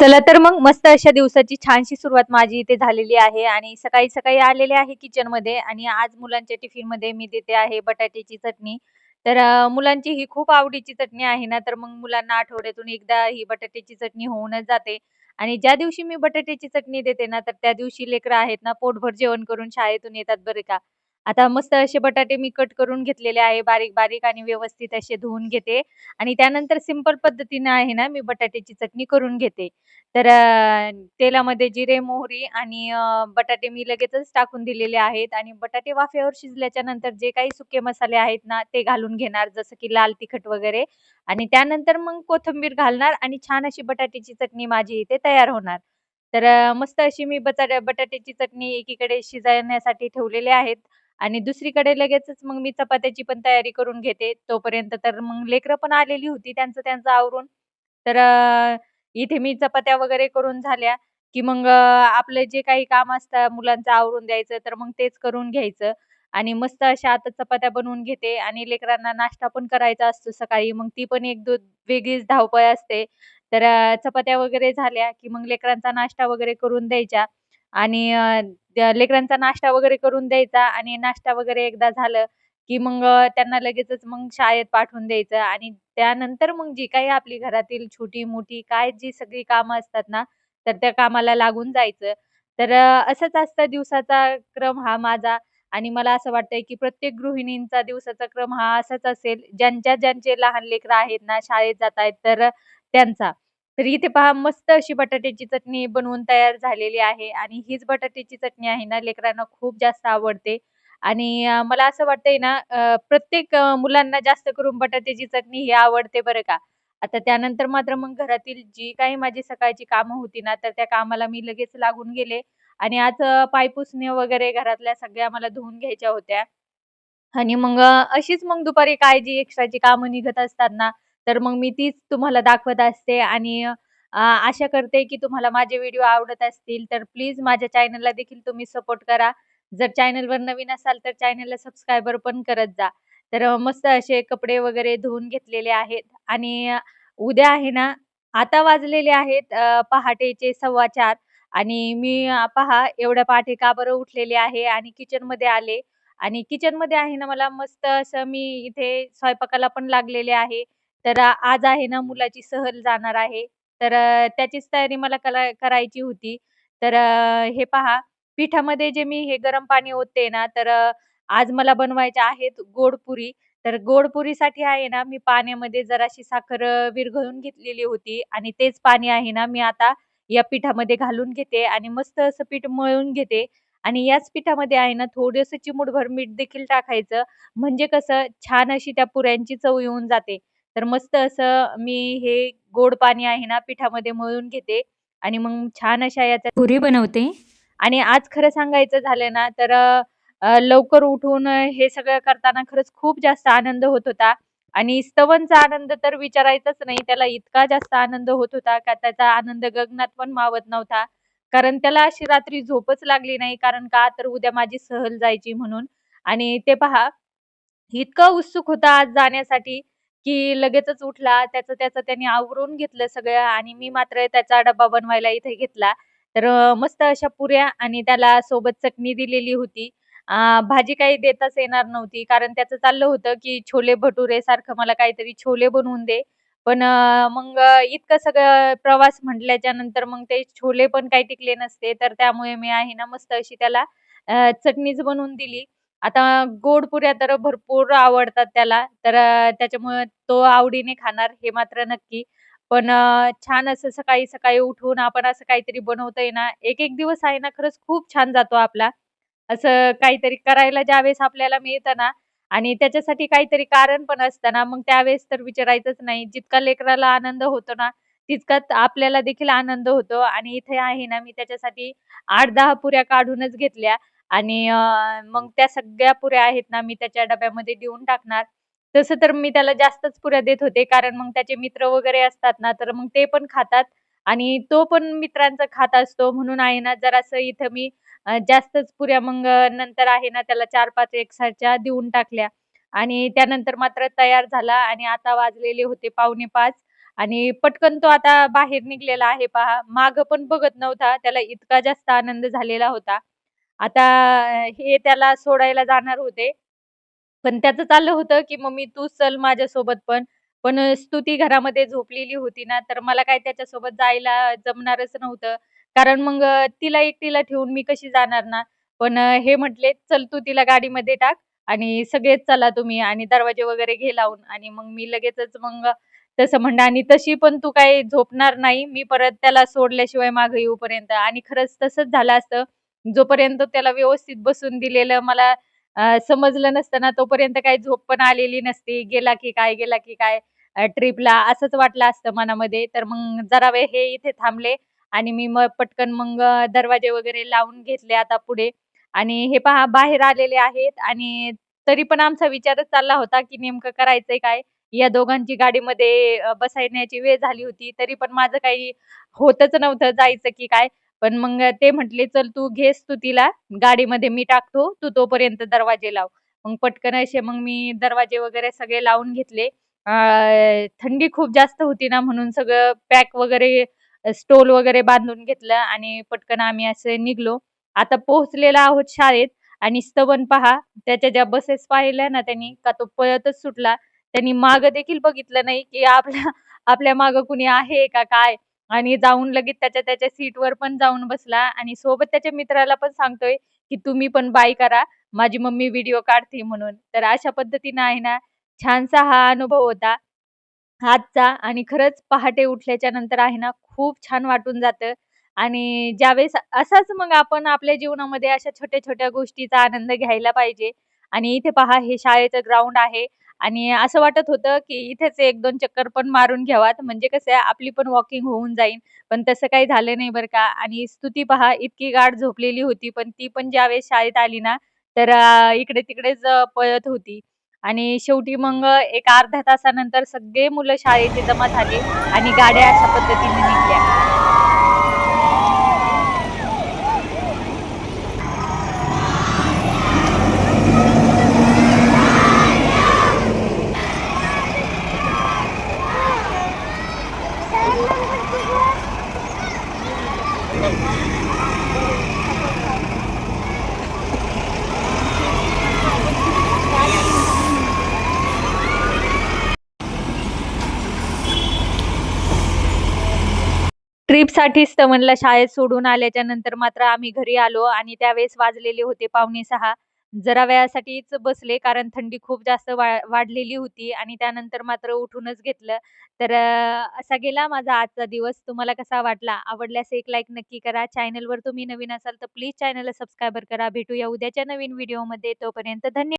चला तर मग मस्त अशा दिवसाची छानशी सुरुवात माझी इथे झालेली आहे. आणि सकाळी सकाळी आलेले आहे किचनमध्ये. आणि आज मुलांच्या टिफिनमध्ये मी देते आहे बटाट्याची चटणी. तर मुलांची ही खूप आवडीची चटणी आहे ना तर मग मुलांना आठवड्यातून एकदा ही बटाट्याची चटणी होऊनच जाते. आणि ज्या दिवशी मी बटाट्याची चटणी देते ना तर त्या दिवशी लेकरं आहेत ना पोटभर जेवण करून शाळेतून येतात बरं का. आता मस्त असे बटाटे मी कट करून घेतलेले आहे बारीक बारीक आणि व्यवस्थित असे धुवून घेते. आणि त्यानंतर सिंपल पद्धतीने आहे ना मी बटाट्याची चटणी करून घेते. तर तेलामध्ये जिरे, मोहरी आणि बटाटे मी लगेचच टाकून दिलेले आहेत. आणि बटाटे वाफ्यावर शिजल्याच्या नंतर जे काही सुके मसाले आहेत ना, ते घालून घेणार जसं की लाल तिखट वगैरे. आणि त्यानंतर मग कोथिंबीर घालणार आणि छान अशी बटाट्याची चटणी माझी इथे तयार होणार. तर मस्त अशी मी बटाट्या बटाट्याची चटणी एकीकडे शिजवण्यासाठी ठेवलेले आहेत. आणि दुसरीकडे लगेचच मग मी चपात्याची पण तयारी करून घेते. तोपर्यंत तर मग लेकरं पण आलेली होती त्यांचं त्यांचं आवरून. तर इथे मी चपात्या वगैरे करून झाल्या, की मग आपलं जे काही काम असतं मुलांचं आवरून द्यायचं, तर मग तेच करून घ्यायचं आणि मस्त अशा आता चपात्या बनवून घेते आणि लेकरांना नाश्ता पण करायचा असतो सकाळी. मग ती पण एक दो वेगळीच धावपळ असते. तर चपात्या वगैरे झाल्या, की मग लेकरांचा नाश्ता वगैरे करून द्यायच्या आणि लेकरांचा नाश्ता वगैरे करून द्यायचा आणि नाश्ता वगैरे एकदा झालं, की मग त्यांना लगेचच मग शाळेत पाठवून द्यायचं आणि त्यानंतर मग जी काही आपली घरातील छोटी-मोठी काय जी सगळी कामं असतात ना, तर त्या कामाला लागून जायचं. तर असंच असतं दिवसाचा क्रम हा माझा आणि मला असं वाटतंय, की प्रत्येक गृहिणींचा दिवसाचा क्रम हा असाच असेल. ज्यांच्या ज्यांचे लहान लेकरं आहेत ना, शाळेत जात आहेत तर त्यांचा. तर इथे पहा मस्त अशी बटाट्याची चटणी बनवून तयार झालेली आहे आणि हीच बटाट्याची चटणी आहे ना, लेकरांना खूप जास्त आवडते आणि मला असं वाटतंय ना प्रत्येक मुलांना जास्त करून बटाट्याची चटणी ही आवडते बरं का. आता त्यानंतर मात्र मग घरातील जी काही माझी सकाळची कामं होती ना, तर त्या कामाला मी लगेच लागून गेले आणि आज पायपुसणे वगैरे घरातल्या सगळ्या मला धुवून घ्यायच्या होत्या. आणि मग अशीच मग दुपारी काय जी एक्स्ट्राची कामं निघत असतात ना, तर मग मी तीच तुम्हाला दाखवत असते आणि आशा करते की तुम्हाला माझे व्हिडिओ आवडत असतील, तर प्लीज माझ्या चॅनलला देखील तुम्ही सपोर्ट करा. जर चॅनलवर नवीन असाल, तर चॅनलला सबस्क्रायबर पण करत जा. तर मस्त असे कपडे वगैरे धुवून घेतलेले आहेत आणि उद्या आहे ना, आता वाजलेले आहेत पहाटेचे सव्वा चार आणि मी पहा एवढ्या पहाटे का बरं उठलेले आहे आणि किचनमध्ये आले आणि किचनमध्ये आहे ना, मला मस्त असं मी इथे स्वयंपाकाला पण लागलेले आहे. तर आज आहे ना, मुलाची सहल जाणार आहे. तर त्याचीच तयारी मला कला करायची होती. तर हे पहा पिठामध्ये जे मी हे गरम पाणी ओतते ना, तर आज मला बनवायचे आहेत गोडपुरी तर गोडपुरीसाठी आहे ना, मी पाण्यामध्ये जराशी साखर विरघळून घेतलेली होती आणि तेच पाणी आहे ना, मी आता या पिठामध्ये घालून घेते आणि मस्त असं पीठ मळून घेते. आणि याच पिठामध्ये आहे ना, थोडंसं चिमूटभर मीठ देखील टाकायचं. म्हणजे कसं छान अशी त्या पुऱ्यांची चव येऊन जाते. तर मस्त असं मी हे गोड पाणी आहे ना, पिठामध्ये मळून घेते आणि मग छान अशा याच्या पुरी बनवते. आणि आज खरं सांगायचं झालं ना, तर लवकर उठून हे सगळं करताना खरंच खूप जास्त आनंद होत होता. आणि स्तवनचा आनंद तर विचारायचाच नाही. त्याला इतका जास्त आनंद होत होता, का त्याचा आनंद गगनात पण मावत नव्हता. कारण त्याला अशी रात्री झोपच लागली नाही. कारण का तर उद्या माझी सहल जायची म्हणून. आणि ते पहा, इतका उत्सुक होता आज जाण्यासाठी, की लगेचच उठला. त्याचं त्याचं त्याने आवरून घेतलं सगळं आणि मी मात्र त्याचा डब्बा बनवायला इथे घेतला. तर अ, मस्त अशा पुऱ्या आणि त्याला सोबत चटणी दिलेली होती. अ, भाजी काही देताच येणार नव्हती. कारण त्याचं चाललं होतं, की छोले भटुरे सारखं मला काहीतरी छोले बनवून दे. पण अ, मग अ, इतकं सगळं प्रवास म्हटल्याच्या नंतर मग ते छोले पण काही टिकले नसते. तर त्यामुळे मी आहे ना मस्त अशी त्याला अ, चटणीच बनवून दिली. आता गोड पुऱ्या तर भरपूर आवडतात त्याला. तर त्याच्यामुळे तो आवडीने खाणार हे मात्र नक्की. पण छान असं सकाळी-सकाळी उठून आपण असं काहीतरी बनवतोय ना, एक-एक दिवस आहे ना खरंच खूप छान जातो आपला. असं काहीतरी करायला ज्यावेळेस आपल्याला मिळतं ना आणि त्याच्यासाठी काहीतरी कारण पण असतं ना, मग त्यावेळेस तर विचारायचंच नाही. जितका लेकराला आनंद होतो ना, तितकाच आपल्याला देखील आनंद होतो आणि इथे आहे ना, मी त्याच्यासाठी आठ दहा पुऱ्या काढूनच घेतल्या आणि मग त्या सगळ्या पुऱ्या आहेत ना, मी त्याच्या डब्यामध्ये देऊन टाकणार. तसं तर मी त्याला जास्तच पुऱ्या देत होते, कारण मग त्याचे मित्र वगैरे असतात ना, तर मग ते पण खातात आणि तो पण मित्रांचा खात असतो. म्हणून आहे ना, जरासं इथं मी जास्तच पुऱ्या मग नंतर आहे ना, त्याला 4-5 एकसारख्या देऊन टाकल्या आणि त्यानंतर मात्र तयार झाला आणि आता वाजलेले होते 4:45 आणि पटकन तो आता बाहेर निघलेला आहे पहा. मागं पण बघत नव्हता. त्याला इतका जास्त आनंद झालेला होता. आता हे त्याला सोडायला जाणार होते. पण त्याचं चाललं होतं, की "मम्मी तू चल माझ्यासोबत पण." पण स्तुती घरामध्ये झोपलेली होती ना, तर मला काय त्याच्यासोबत जायला जमणारच नव्हतं. कारण मग तिला एकटीला ठेवून मी कशी जाणार ना. पण हे म्हटले, "चल तू तिला गाडीमध्ये टाक आणि सगळेच चला तुम्ही आणि दरवाजे वगैरे घे लावून." आणि मग मी लगेचच मग तसं म्हणणं आणि तशी पण तू काही झोपणार नाही. मी परत त्याला सोडल्याशिवाय मागे येऊपर्यंत आणि खरंच तसंच झालं असतं. जोपर्यंत त्याला व्यवस्थित बसून दिलेलं मला समजलं नसतं ना, तोपर्यंत काही झोप पण आलेली नसती. गेला की काय, गेला की काय ट्रिपला असंच वाटलं असतं मनामध्ये. तर मग जरा वेळ हे इथे थांबले आणि मी मग पटकन मग दरवाजे वगैरे लावून घेतले आता पुढे आणि हे पहा बाहेर आलेले आहेत आणि तरी पण आमचा विचारच चालला होता, की नेमकं करायचंय काय? या दोघांची गाडीमध्ये बसायण्याची वेळ झाली होती. तरी पण माझं काही होतच नव्हतं जायचं की काय. पण मग ते म्हटले, "चल तू घेस तू तिला गाडीमध्ये मी टाकतो. तू तोपर्यंत दरवाजे लाव." मग पटकन असे मग मी दरवाजे वगैरे सगळे लावून घेतले. थंडी खूप जास्त होती ना, म्हणून सगळं पॅक वगैरे स्टोल वगैरे बांधून घेतलं आणि पटकन आम्ही असे निघलो आता पोहोचलेला आहोत शाळेत आणि स्तवन पहा, त्याच्या ज्या बसेस पाहिल्या ना त्यांनी, का तो पळतच सुटला. त्यांनी मागं देखील बघितलं नाही, की आपल्या आपल्या माग कुणी आहे का काय? आणि जाऊन लगेच त्याच्या त्याच्या सीटवर पण जाऊन बसला आणि सोबत त्याच्या मित्राला पण सांगतोय, की "तुम्ही पण बाय करा. माझी मम्मी व्हिडिओ काढते म्हणून." तर अशा पद्धतीनं आहे ना, छानसा हा अनुभव होता आजचा आणि खरंच पहाटे उठल्याच्या नंतर आहे ना, खूप छान वाटून जातं आणि ज्यावेळेस असाच मग आपण आपल्या जीवनामध्ये अशा छोट्या-छोट्या गोष्टीचा आनंद घ्यायला पाहिजे. आणि इथे पहा हे शाळेचं ग्राउंड आहे आणि असं वाटत होतं, की इथेच 1-2 चक्कर पण मारून घ्यावात. म्हणजे कसं आहे आपली पण वॉकिंग होऊन जाईल. पण तसं काही झालं नाही बरं का आणि स्तुती पहा इतकी गाढ झोपलेली होती. पण ती पण ज्यावेळेस शाळेत आली ना, तर इकडे-तिकडेच पळत होती. आणि शेवटी मग एक अर्ध्या तासानंतर सगळे मुलं शाळेचे जमा झाले आणि गाड्या अशा पद्धतीने निघल्या. ट्रिपसाठी स्तवनला शाळेत सोडून आल्याच्यानंतर मात्र आम्ही घरी आलो आणि त्यावेळेस वाजलेले होते पावणे सहा जरा वेळासाठीच बसले कारण थंडी खूप जास्त वा वाढलेली होती आणि त्यानंतर मात्र उठूनच घेतलं. तर असा गेला माझा आजचा दिवस. तुम्हाला कसा वाटला? आवडल्यास एक लाईक नक्की करा. चॅनलवर तुम्ही नवीन असाल तर प्लीज चॅनलला सबस्क्राईबर करा. भेटूया उद्याच्या नवीन व्हिडिओमध्ये. तोपर्यंत धन्य